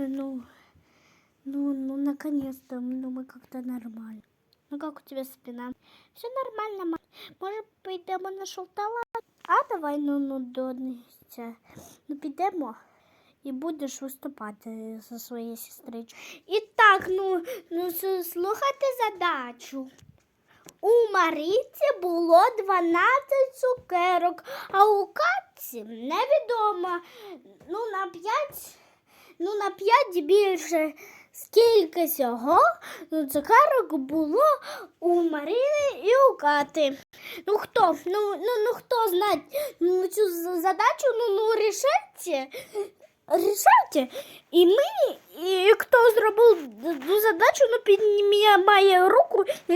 ну, ну, ну, наконец-то, ну, мы как-то нормально. Ну, как у тебя спина? Все нормально, ма. Може, підемо на шолтала? А давай, ну, ну, донеця. Ну, підемо. І будеш виступати зі своєю сестричкою. І так, ну, ну с- слухайте задачу. У Маріці було 12 цукерок, а у Катці невідомо. Ну, на 5, ну, на 5 більше. Скільки всього ну, цукерок було у Марини і у Кати. Ну хто? Ну, ну, ну хто знає ну, цю задачу, ну, ну рішайте. Рішайте. І ми, і хто зробив цю задачу, ну піднімає руку і,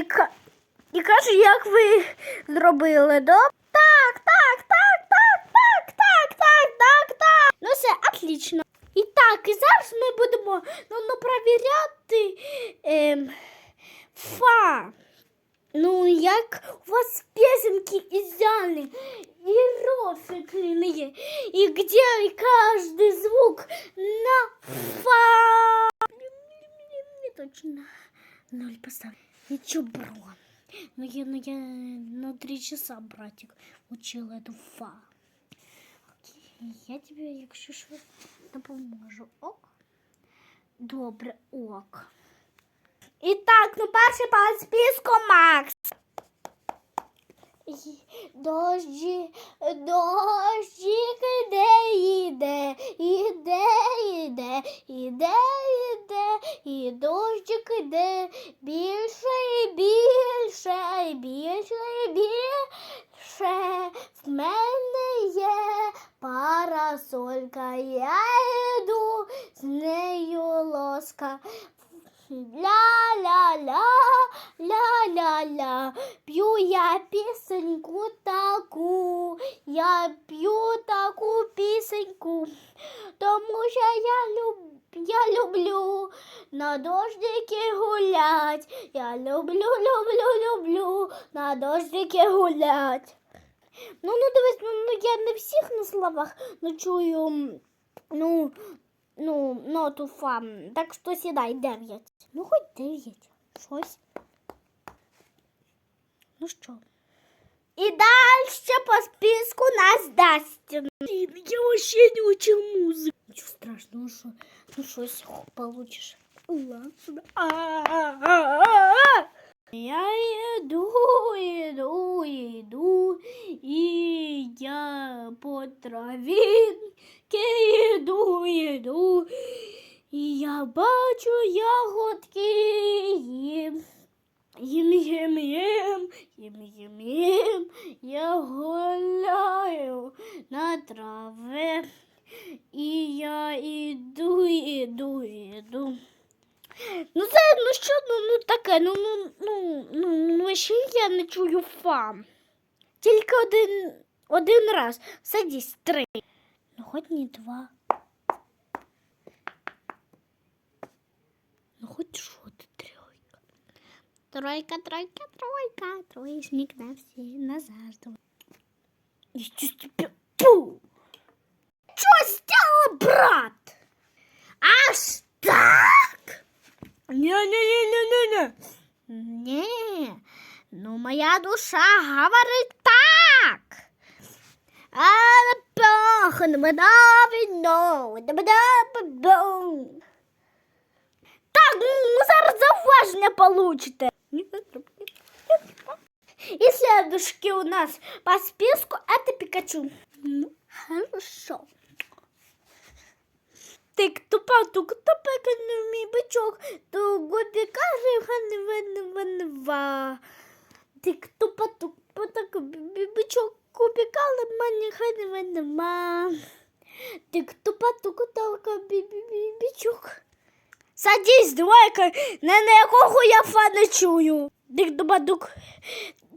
і каже, як ви зробили, да? Так, так, так, так, так, так, так, так, так. Ну все, отлично. І так, і зараз ми будемо ну, ну, перевіряти ем, фа. Ну, як у вас песенки ідеальні, і розсвітленные, і где каждый звук на фа. Не точно. Ноль поставлю. Ничего, бро. Ну я, ну я на три часа, братик, учила эту фа. Окей, я тебе, якщо що, допоможу. Ок? Добре, ок. І так, ну перший по списку Макс. Дощі, дощик іде, іде, іде, іде, іде, іде, і дощик іде більше і більше, більше і більше. В мене є парасолька, я йду з нею лоска. Ля-ля-ля, ля-ля-ля, п'ю я пісеньку таку, я п'ю таку пісеньку, тому що я, люб, я люблю на дождики гулять, я люблю, люблю, люблю на дождики гулять. Ну, ну дивись, ну, ну я не всіх на словах ну, чую, ну, ну, ноту фа. Так що сідай, дев'ять. Ну, хоч дев'ять. Щось. Ну що? І далі по списку нас дасть. Я вообще не учил музыку. Ничего страшного, что ну щось получишь. Ладно. Я йду, йду, йду, і я по траві йду йду, і я бачу ягодки їм. Їм, їм, їм, їм, їм, їм, я ну таке, ну, ну, ну, ну, ну, ще я не чую фа. Тільки один, один раз. Садись, три. Ну, хоч не два. Ну, хоть что-то тройка. Тройка, тройка, тройка, троечник на все, на зажду. Ничего себе. Пу! Что сделала, брат? Аж так? Не-не-не-не-не-не. Не, ну моя душа говорит так. А пахне вода вино, да Так, ну зараз зауваження получите. И следующий у нас по списку это Пикачу. Ну, хорошо. Тик тупа тук тупа мій бичок, то губі каже ханва. Тик тупа тук потак бичок кубікали мені ханва. Тик тупа тук толка бичок. Садись, двойка, на на якого я фа чую. Дик-дуба-дук.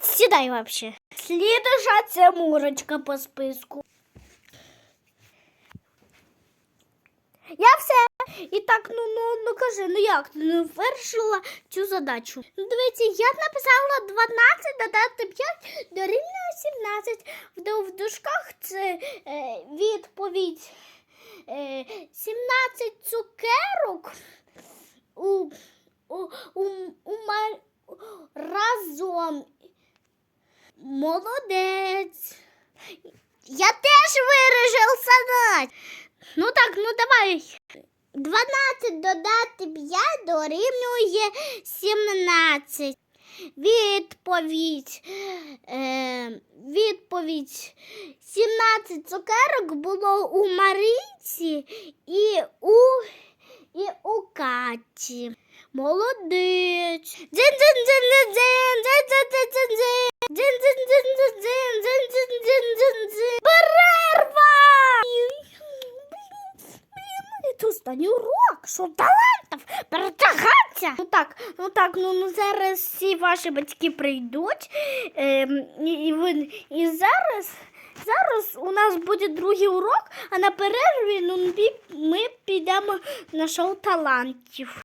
Сідай вообще. Слідуша це мурочка по списку. Я все. І так, ну ну ну кажи, ну як ти не вирішила цю задачу? Ну Дивіться, я написала 12 додати 5 дорівнює 17. В, дужках це е, відповідь е, 17 цукерок у, у, у, у мар... разом. Молодець. Я теж вирішила задачу. Ну так, ну давай. 12 додати 5 дорівнює 17. Відповідь. Е, відповідь. 17 цукерок було у Марійці і у і у Каті. Молодець. Дзин дзин дзин дзин дзин дзин дзин дзин дзин дзин дзин дзин дзин дзин дзин дзин дзин дзин Перерва! Блін, останній урок, що талантів перетягатися. Ну так, ну так, ну, ну зараз всі ваші батьки прийдуть. Ем, і, і, ви, і зараз, зараз у нас буде другий урок, а на перерві ну, ми підемо на шоу талантів.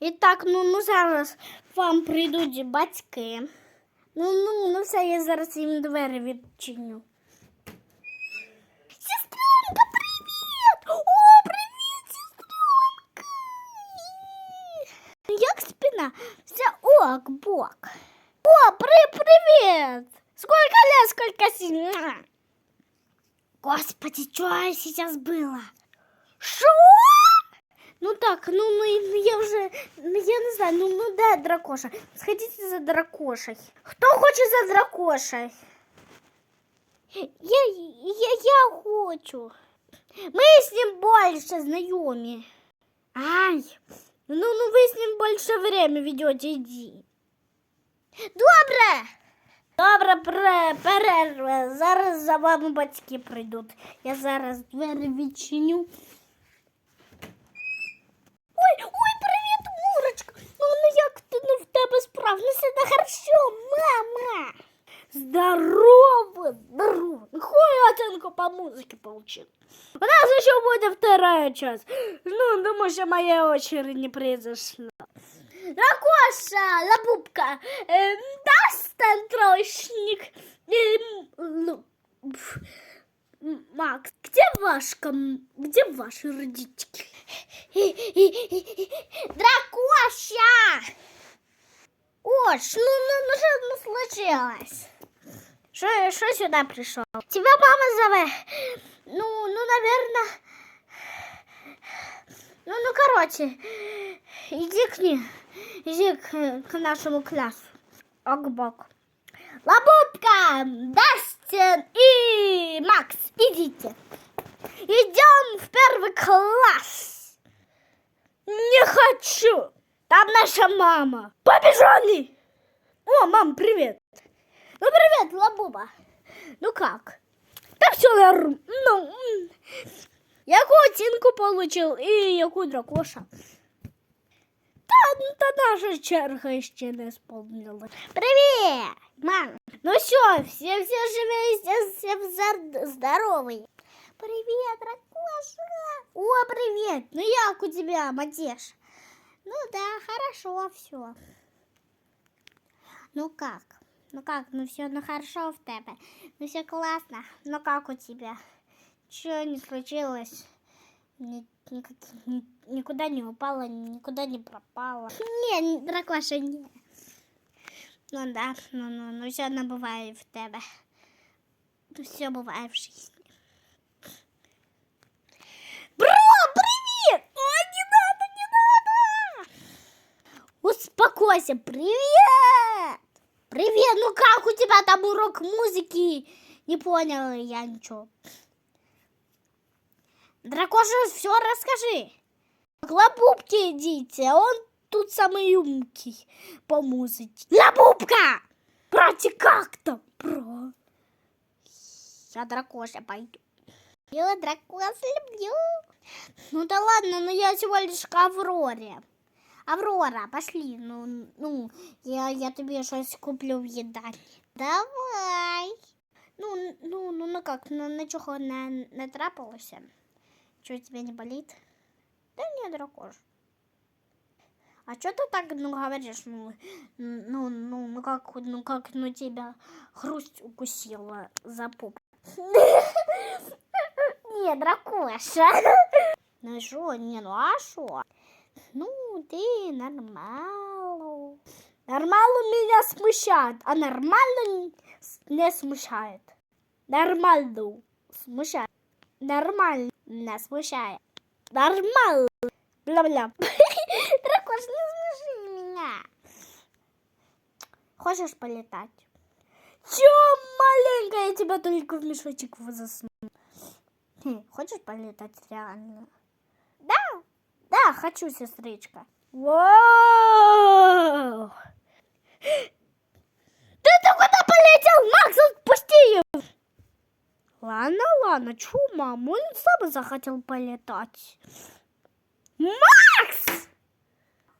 І так, ну, ну зараз вам прийдуть батьки. Ну, ну, ну все, я зараз їм двері відчиню. Спина? Все ок, бок. О, при привет! Сколько лет, сколько сил? Господи, что сейчас было? Что? Ну так, ну, ну и я уже, ну, я не знаю, ну, ну да, дракоша. Сходите за дракошей. Кто хочет за дракошей? Я, я, я хочу. Мы с ним больше знакомы. Ай, ну, ну вы с ним больше время ведете, иди. Добре. Добре, пре- перерва. Зараз за вами батьки прийдуть. Я зараз двері відчиню. Ой, ой, привіт, Мурочка. Ну, ну як ти ну, в тебе справ? Ну, все не хорошо, мама. Здорово, здорово. Какую оценку по музыке получил? У нас еще будет вторая часть. Ну, думаю, что моя очередь не произошла. Ракоша, лабубка, э, Дастен троечник, э, ну, Макс, где ваш ком... где ваши родители? Дракоша! Ош, ну, ну, ну, что ну, случилось? Что, что сюда пришел? Тебя мама зовет? Ну, ну, наверное... Ну, ну, короче, иди к ней, иди к, к нашему классу. Ок-бок. Лабубка, Дастин и Макс, идите. Идем в первый класс. Не хочу. Там наша мама. Побежали. О, мам, привет. Ну, привет, Лабуба. Ну как? Да все норм. Ну, м. яку оцінку получил і яку дракоша? Та, ну, та наша черга ще не сповнила. Привіт, мам. Ну все, все, все живі, все, все зар- здорові. Привет, дракоша. О, привет. Ну як у тебя, Матеш? Ну да, хорошо все. Ну как? Ну как? Ну все, ну хорошо в тебе. Ну все классно. Ну как у тебя? Чего не случилось? Ни- никак- ни- никуда не упала, никуда не пропала. Не, дракоша, не. Ну да, ну, ну, ну все одно бывает в тебе. Ну все бывает в жизни. Бро, привет! Не надо, не надо! Успокойся, привет! Привет, ну как у тебя там урок музыки? Не поняла я ничего. Дракоша, все расскажи. К Лабубке идите, а он тут самый умный по музыке. Лабубка! Братья, как там? Бро. Я дракоша пойду. Я дракоша люблю. Ну да ладно, но я всего лишь к Авроре. Аврора, пошли. Ну, ну, я, я тебе щось куплю в їдальні. Давай. Ну, ну, ну, ну как, ну нічого не, не трапилося. Что, тебе не болит? Да не, дракош. А что ты так, ну, говоришь, ну, ну, ну, ну, как, ну, как, ну, тебя хрусть укусила за поп. Не, дракоша. Ну, что, не, ну, а что? Ну, ты нормал. Нормально меня смущает, а нормально не смущает. Нормально смущает. Нормально не смущает. Нормально. Бля-бля. Дракош, не смеши меня. Хочешь полетать? Чё, маленькая, я тебя только в мешочек засуну. Хм, Хочешь полетать реально? Да, хочу, сестричка. Вау! Ты ты куда полетел? Макс, отпусти его! Ладно, ладно, чё, мам, он сам захотел полетать. Макс!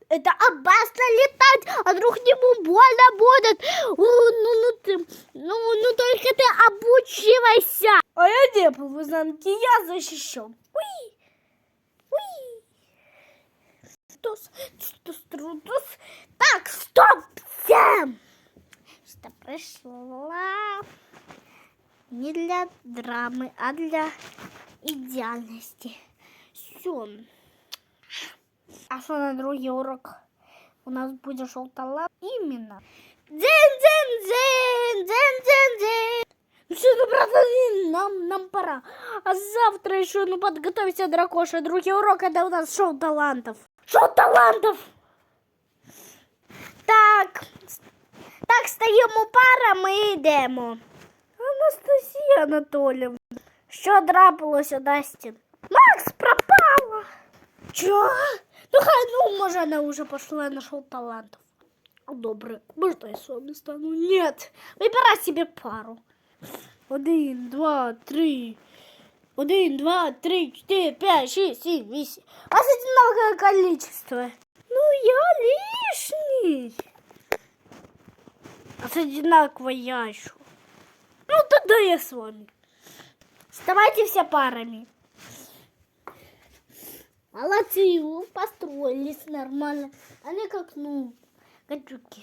Это опасно летать, а вдруг ему больно будет. У, Ну, ну, ты, ну, ну только ты обучивайся. А я не был в замке, я защищен. Тус, тус, тус. Так, стоп всем. Что пришла не для драмы, а для идеальности. Все. А что на другий урок у нас будет шоу-талант? Именно. Дзин-дзин-дзин, дзин-дзин-дзин. Ну все, ну, правда, нам, нам пора. А завтра еще, ну, подготовься, дракоша. Другий урок, это у нас шоу талантов. Шоу талантов! Так, так, стаємо парами і йдемо. Анастасія Анатоліївна, що трапилося, Дастін? Макс пропала. Чо? Ну хай, ну, може, вона вже пішла на шоу талантів. Добре, можна я собі стану? Нет, вибирай собі пару. Один, два, три. Один, два, три, четыре, пять, шесть, семь, восемь. У вас одинаковое количество. Ну, я лишний. А с одинаково я еще. Ну, тогда я с вами. Вставайте все парами. Молодцы, вы построились нормально. Они как, ну, гадюки.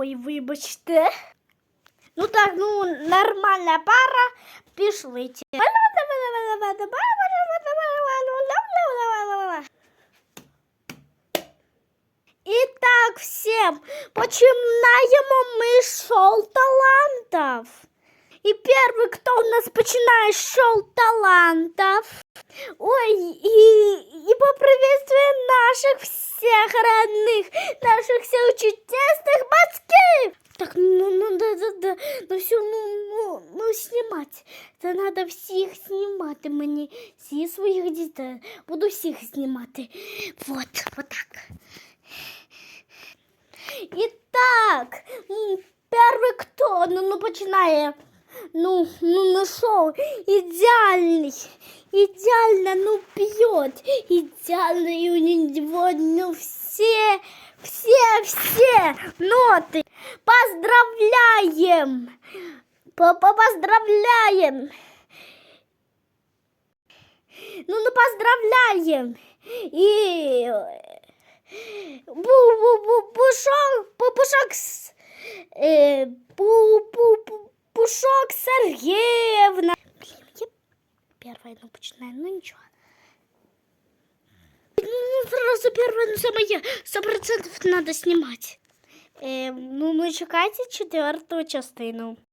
Ой, вибачте. Ну так, ну нормальна пара. Пішли. І так, всім починаємо ми шоу талантів. І перший, хто у нас починає шоу талантів. Ой, и, и поприветствуем наших всех родных, наших всех чудесных батьків. Так, ну, ну, да, да, да, ну все, ну, ну, ну, знімати. Це треба всіх знімати мені, всі своїх дітей. Буду всіх знімати. Вот, вот так. І так, м, перший хто, ну, ну, починає. ну, ну, ну шоу, идеальный, идеально, ну, пьет, идеально, и у него, ну, все, все, все ноты. Поздравляем! По-по- Поздравляем! Ну, ну, поздравляем! И бу-бу-бу-бушок, бу-бушок, с- э, бу-бу-бу- Пушок Сергеевна. Блин, я первая, ну, починаю, ну, ничего. Ну, ну, сразу первое, ну, самое, сто процентов надо снимать. Э, ну, ну, чекайте четвертую частину.